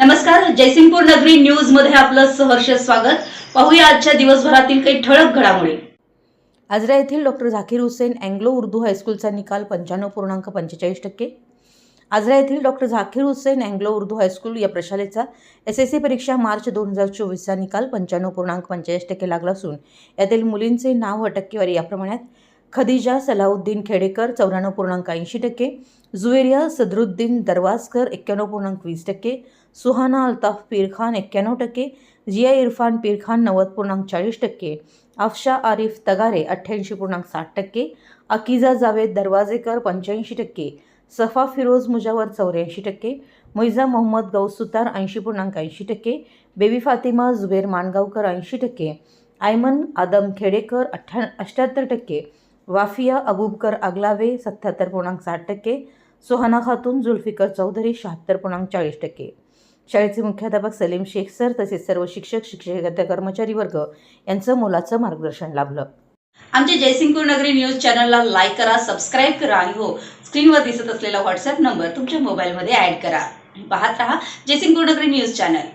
नमस्कार जयसिंगपूर नगरी न्यूजमध्ये आपलं सहर्ष स्वागत. पाहूया आजच्या दिवसभरातील काही ठळक घडामोडी. आजरा येथील डॉक्टर झाकीर हुसेन अँग्लो उर्दू हायस्कूलचा निकाल पंच्याण्णव पूर्णांक पंचेचाळीस टक्के. आजरा येथील doctor Zakir Hussain Anglo Urdu high school या प्रशालेचा एस एस सी परीक्षा मार्च दोन हजार चोवीसचा निकाल पंच्याण्णव पूर्णांक पंचेचाळीस टक्के लागला असून यातील मुलींचे नाव व टक्केवारी याप्रमाणे खदिजा सलाउद्दीन खेडेकर चौऱ्याण्णव पूर्णांक ऐंशी टक्के जुवेरिया सदरुद्दीन दरवाजकर एक्क्याण्णव पूर्णांक वीस टक्के सुहाना अल्ताफ पीर खान एक्क्याण्णव टक्के जिया इरफान पीर खान नव्वद पूर्णांक चाळीस टक्के अफशा आरिफ तगारे अठ्ठ्याऐंशी पूर्णांक साठ टक्के अकिजा जावेद दरवाजेकर पंच्याऐंशी टक्के सफा फिरोज मुजावर चौऱ्याऐंशी टक्के मुईजा मोहम्मद गौस सुतार ऐंशी पूर्णांक ऐंशी टक्के बेबी फातिमा जुबेर माणगावकर ऐंशी टक्के आयमन आदम खेडेकर अठ्ठ्या अठ्ठ्याहत्तर टक्के वाफिया अबूबकर आगलावे सत्याहत्तर पूर्णांक साठ टक्के सुहाना खातून जुल्फिकर चौधरी शहात्तर पूर्णांक चाळीस टक्के. शाळेचे मुख्याध्यापक सलीम शेख सर तसेच सर्व शिक्षक शिक्षकेतर कर्मचारी वर्ग यांचं मोलाचं मार्गदर्शन लाभलं. आमच्या जयसिंगपूर नगरी न्यूज चॅनलला लाईक करा सबस्क्राईब करा आणि हो स्क्रीनवर दिसत असलेला व्हॉट्सअप नंबर तुमच्या मोबाईलमध्ये ऍड करा. पाहत रहा जयसिंगपूर नगरी न्यूज चॅनल.